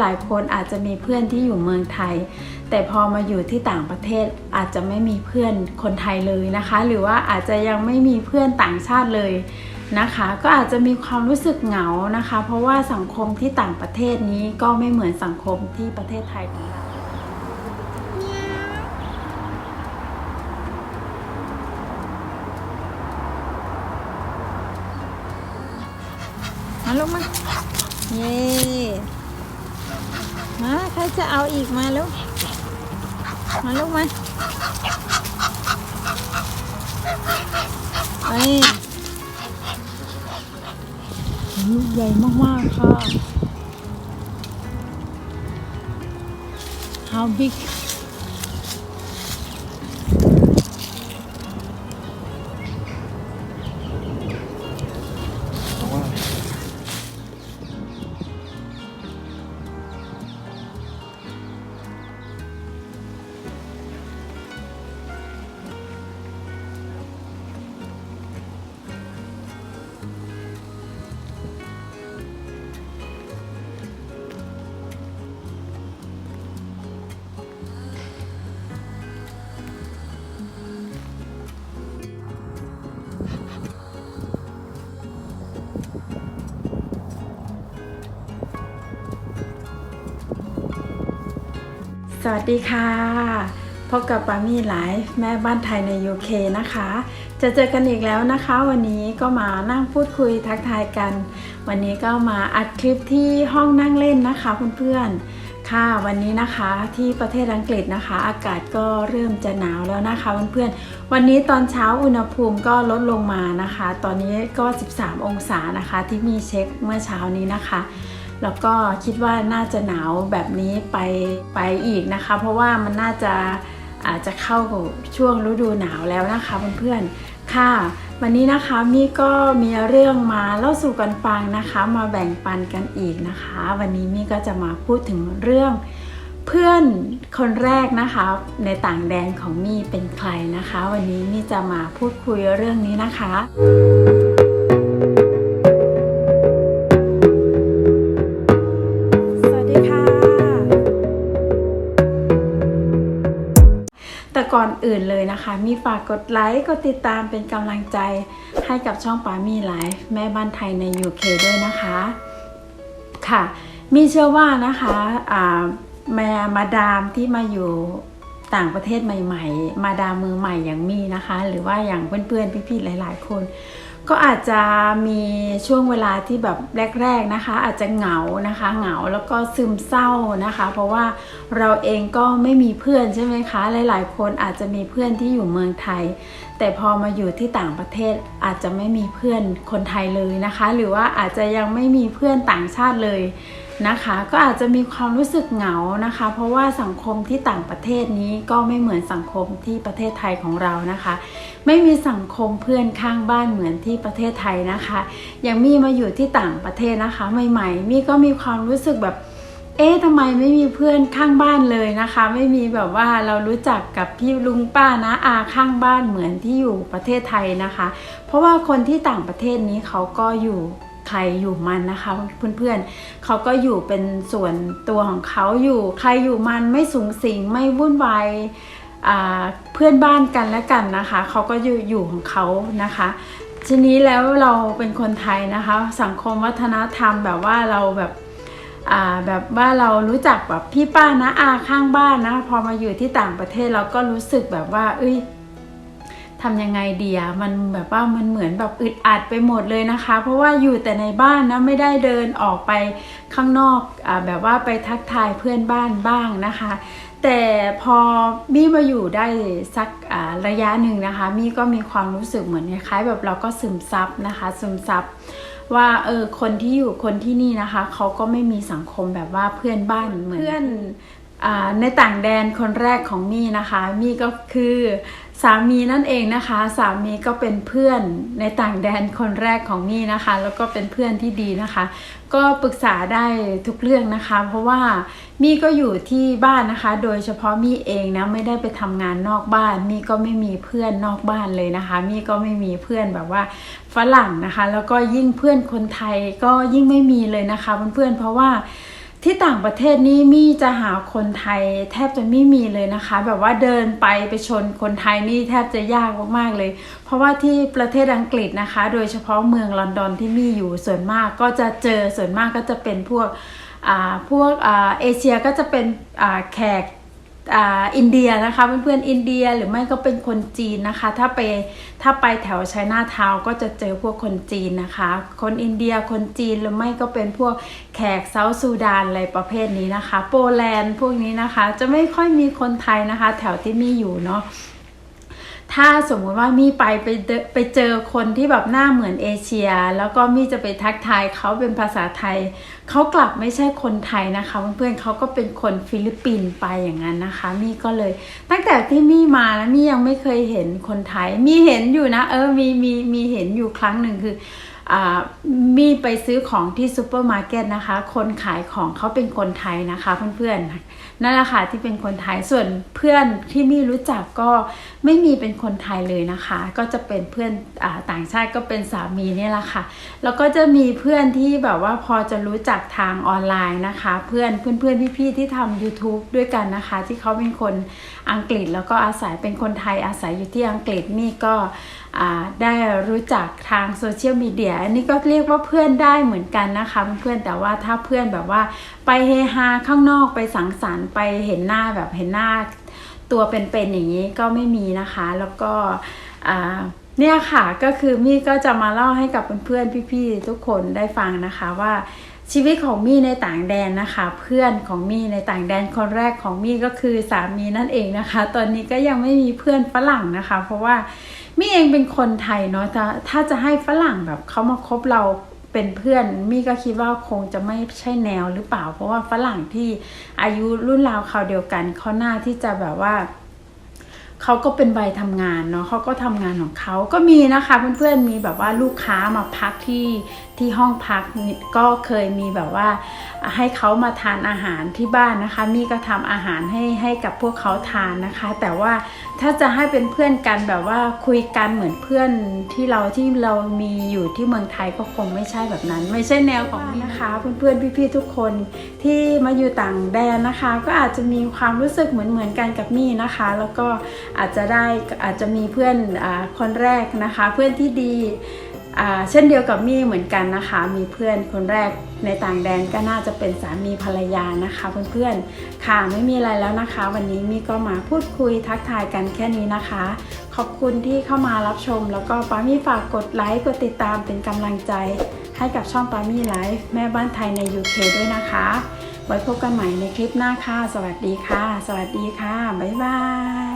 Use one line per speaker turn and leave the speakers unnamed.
หลายคนอาจจะมีเพื่อนที่อยู่เมืองไทย แต่พอมาอยู่ที่ต่างประเทศอาจจะไม่มีเพื่อนคนไทยเลยนะคะ หรือว่าอาจจะยังไม่มีเพื่อนต่างชาติเลยนะคะ ก็อาจจะมีความรู้สึกเหงานะคะ เพราะว่าสังคมที่ต่างประเทศนี้ก็ไม่เหมือนสังคมที่ประเทศไทยของเรามาลูกมา เย่ มาใครจะเอาอีกมาลูกมาลูกมาเอ้ลูกใหญ่มากๆค่ะ How big สวัสดีค่ะ พบกับปามี่ไลฟ์แม่บ้านไทยใน UK นะคะ จะเจอกันอีกแล้วนะคะ วันนี้ก็มานั่งพูดคุยทักทายกัน วันนี้ก็มาอัดคลิปที่ห้องนั่งเล่นนะคะเพื่อนๆค่ะ วันนี้นะคะที่ประเทศอังกฤษนะคะ อากาศก็เริ่มจะหนาวแล้วนะคะเพื่อนๆวันนี้ตอนเช้าอุณหภูมิก็ลดลงมานะคะ ตอนนี้ก็ 13 องศานะคะที่มีเช็คเมื่อเช้านี้นะคะ แล้วก็คิดว่าน่าจะหนาวแบบนี้ไปไปอีกนะคะ เพราะว่ามันน่าจะอาจจะเข้าช่วงฤดูหนาวแล้วนะคะเพื่อนๆค่ะ วันนี้นะคะมี่ก็มีเรื่องมาเล่าสู่กันฟังนะคะ มาแบ่งปันกันอีกนะคะ วันนี้มี่ก็จะมาพูดถึงเรื่องเพื่อนคนแรกนะคะ ในต่างแดนของมี่เป็นใครนะคะ วันนี้มี่จะมาพูดคุยเรื่องนี้นะคะ ก่อนอื่นเลยนะคะ มีฝากกดไลค์ กดติดตามเป็นกำลังใจให้กับช่องปามีไลฟ์แม่บ้านไทยใน UK ด้วยนะคะค่ะ มีเชื่อว่านะคะอ่าแม่มาดามที่มาอยู่ต่างประเทศใหม่ ๆ มาดามมือใหม่อย่างมีนะคะ หรือว่าอย่างเพื่อนๆพี่ๆหลาย ๆ คน ก็อาจจะมีช่วงเวลาที่แบบแรก ๆนะคะ อาจจะเหงานะคะเหงาแล้วก็ซึมเศร้านะคะ เพราะว่าเราเองก็ไม่มีเพื่อนใช่ไหมคะ หลาย ๆ คนอาจจะมีเพื่อนที่อยู่เมืองไทย แต่พอมาอยู่ที่ต่างประเทศอาจจะไม่มีเพื่อนคนไทยเลยนะคะ หรือว่าอาจจะยังไม่มีเพื่อนต่างชาติเลย นะคะ ก็อาจจะมีความรู้สึกเหงานะคะ เพราะว่าสังคมที่ต่างประเทศนี้ก็ไม่เหมือนสังคมที่ประเทศไทยของเรานะคะ ไม่มีสังคมเพื่อนข้างบ้านเหมือนที่ประเทศไทยนะคะ อย่างมี่มาอยู่ที่ต่างประเทศนะคะ ใหม่ๆมี่ก็มีความรู้สึกแบบเอ๊ะทำไมไม่มีเพื่อนข้างบ้านเลยนะคะ ไม่มีแบบว่าเรารู้จักกับพี่ลุงป้านะอาข้างบ้านเหมือนที่อยู่ประเทศไทยนะคะ เพราะว่าคนที่ต่างประเทศนี้เขาก็อยู่ ใครอยู่มันนะคะเพื่อนๆเขาก็อยู่เป็นส่วนตัวของเขาอยู่ ใครอยู่มันไม่สูงสิงไม่วุ่นวายเพื่อนบ้านกันและกันนะคะเขาก็อยู่อยู่ของเขานะคะทีนี้แล้วเราเป็นคนไทยนะคะ สังคมวัฒนธรรมแบบว่าเราแบบอ่าแบบว่าเรารู้จักแบบพี่ป้านะอาข้างบ้านนะ พอมาอยู่ที่ต่างประเทศเราก็รู้สึกแบบว่า เอ้ย ทำยังไงเดีอะมันแบบว่ามันเหมือนแบบอึดอัดไปหมดเลยนะคะ เพราะว่าอยู่แต่ในบ้านนะไม่ได้เดินออกไปข้างนอกอแบบว่าไปทักทายเพื่อนบ้านบ้างนะคะ แต่พอมี่มาอยู่ได้สักระยะหนึ่งนะคะ มี่ก็มีความรู้สึกเหมือนคล้ายแบบเราก็ซึมซับนะคะ ซึมซับว่าเออคนที่อยู่คนที่นี่นะคะเขาก็ไม่มีสังคมแบบว่าเพื่อนบ้านเหมือนเพื่อน ในต่างแดนคนแรกของมี่นะคะ มี่ก็คือสามีนั่นเองนะคะ สามีก็เป็นเพื่อนในต่างแดนคนแรกของมี่นะคะ แล้วก็เป็นเพื่อนที่ดีนะคะ ก็ปรึกษาได้ทุกเรื่องนะคะ เพราะว่ามี่ก็อยู่ที่บ้านนะคะ โดยเฉพาะมี่เองนะไม่ได้ไปทำงานนอกบ้าน มี่ก็ไม่มีเพื่อนนอกบ้านเลยนะคะ มี่ก็ไม่มีเพื่อนแบบว่าฝรั่งนะคะ แล้วก็ยิ่งเพื่อนคนไทยก็ยิ่งไม่มีเลยนะคะเพื่อนๆเพราะว่า ที่ต่างประเทศนี่มี่จะหาคนไทยแทบจะไม่มีเลยนะคะ แบบว่าเดินไปไปชนคนไทยนี่แทบจะยากมากๆเลย เพราะว่าที่ประเทศอังกฤษนะคะ โดยเฉพาะเมืองลอนดอนที่มี่อยู่ส่วนมากก็จะเจอส่วนมากก็จะเป็นพวกอ่าพวกอ่าเอเชียก็จะเป็นอ่าแขก อินเดียนะคะเพื่อนๆอินเดียหรือไม่ก็เป็นคนจีนนะคะ ถ้าไปถ้าไปแถวไชน่าทาวก็จะเจอพวกคนจีนนะคะ คนอินเดียคนจีนหรือไม่ก็เป็นพวกแขกเซาท์ซูดานอะไรประเภทนี้นะคะ โปแลนด์พวกนี้นะคะจะไม่ค่อยมีคนไทยนะคะ แถวที่มีอยู่เนาะ ถ้าสมมุติว่ามี่ไปไปเจอไปเจอคนที่แบบหน้าเหมือนเอเชีย แล้วก็มี่จะไปทักทายเขาเป็นภาษาไทย เขากลับไม่ใช่คนไทยนะคะเพื่อนๆเขาก็เป็นคนฟิลิปปินส์ไปอย่างนั้นนะคะ มี่ก็เลย ตั้งแต่ที่มี่มานะมี่ยังไม่เคยเห็นคนไทย มี่เห็นอยู่นะ เออมีมีมีเห็นอยู่ครั้งหนึ่งคือ มีไปซื้อของที่ซูเปอร์มาร์เก็ตนะคะ คนขายของเขาเป็นคนไทยนะคะเพื่อนๆ นั่นแหละค่ะที่เป็นคนไทย ส่วนเพื่อนที่มีรู้จักก็ไม่มีเป็นคนไทยเลยนะคะ ก็จะเป็นเพื่อนอต่างชาติก็เป็นสามีนี่แหละค่ะ แล้วก็จะมีเพื่อนที่แบบว่าพอจะรู้จักทางออนไลน์นะคะ เพื่อนเพื่อนเพื่อนพี่ๆที่ทำ YouTube ด้วยกันนะคะ ที่เขาเป็นคน อังกฤษ แล้วก็อาศัยเป็นคนไทยอาศัยอยู่ที่อังกฤษนี่ก็ได้รู้จักทางโซเชียลมีเดียอันนี้ก็เรียกว่าเพื่อนได้เหมือนกันนะคะเพื่อนแต่ว่าถ้าเพื่อนแบบว่าไปเฮฮาข้างนอกไปสังสรรค์ไปเห็นหน้าแบบเห็นหน้าตัวเป็นๆอย่างนี้ก็ไม่มีนะคะ แล้วก็เนี่ยค่ะก็คือมี่ก็จะมาเล่าให้กับเพื่อนๆพี่ๆทุกคนได้ฟังนะคะว่า ชีวิตของมี่ในต่างแดนนะคะ เพื่อนของมี่ในต่างแดนคนแรกของมี่ก็คือสามีนั่นเองนะคะ ตอนนี้ก็ยังไม่มีเพื่อนฝรั่งนะคะ เพราะว่ามี่เองเป็นคนไทยเนาะถ้าถ้าจะให้ฝรั่งแบบเขามาคบเราเป็นเพื่อนมี่ก็คิดว่าคงจะไม่ใช่แนวหรือเปล่า เพราะว่าฝรั่งที่อายุรุ่นราวคราวเดียวกันเขาหน้าที่จะแบบว่าเขาก็เป็นใบทำงานเนาะเขาก็ทำงานของเขาก็มีนะคะ เพื่อนๆมีแบบว่าลูกค้ามาพักที่ที่ห้องพักก็เคยมีแบบว่า ให้เขามาทานอาหารที่บ้านนะคะ มี่ก็ทำอาหารให้ให้กับพวกเขาทานนะคะ แต่ว่าถ้าจะให้เป็นเพื่อนกันแบบว่าคุยกันเหมือนเพื่อนที่เราที่เรามีอยู่ที่เมืองไทยก็คงไม่ใช่แบบนั้น ไม่ใช่แนวของมี่นะคะ เพื่อนๆพี่ๆทุกคนที่มาอยู่ต่างแดนนะคะ ก็อาจจะมีความรู้สึกเหมือนเหมือนกันกับมี่นะคะ แล้วก็อาจจะได้อาจจะมีเพื่อนอาคนแรกนะคะ เพื่อนที่ดี เช่นเดียวกับมี่เหมือนกันนะคะ มีเพื่อนคนแรกในต่างแดนก็น่าจะเป็นสามีภรรยานะคะเพื่อนๆ ค่ะไม่มีอะไรแล้วนะคะ วันนี้มี่ก็มาพูดคุยทักทายกันแค่นี้นะคะ ขอบคุณที่เข้ามารับชม แล้วก็ปามี่ฝากกดไลค์กดติดตามเป็นกำลังใจ ให้กับช่องปามี่ไลฟ์แม่บ้านไทยใน UK ด้วยนะคะ ไว้พบกันใหม่ในคลิปหน้าค่ะ สวัสดีค่ะ สวัสดีค่ะ บ๊ายบาย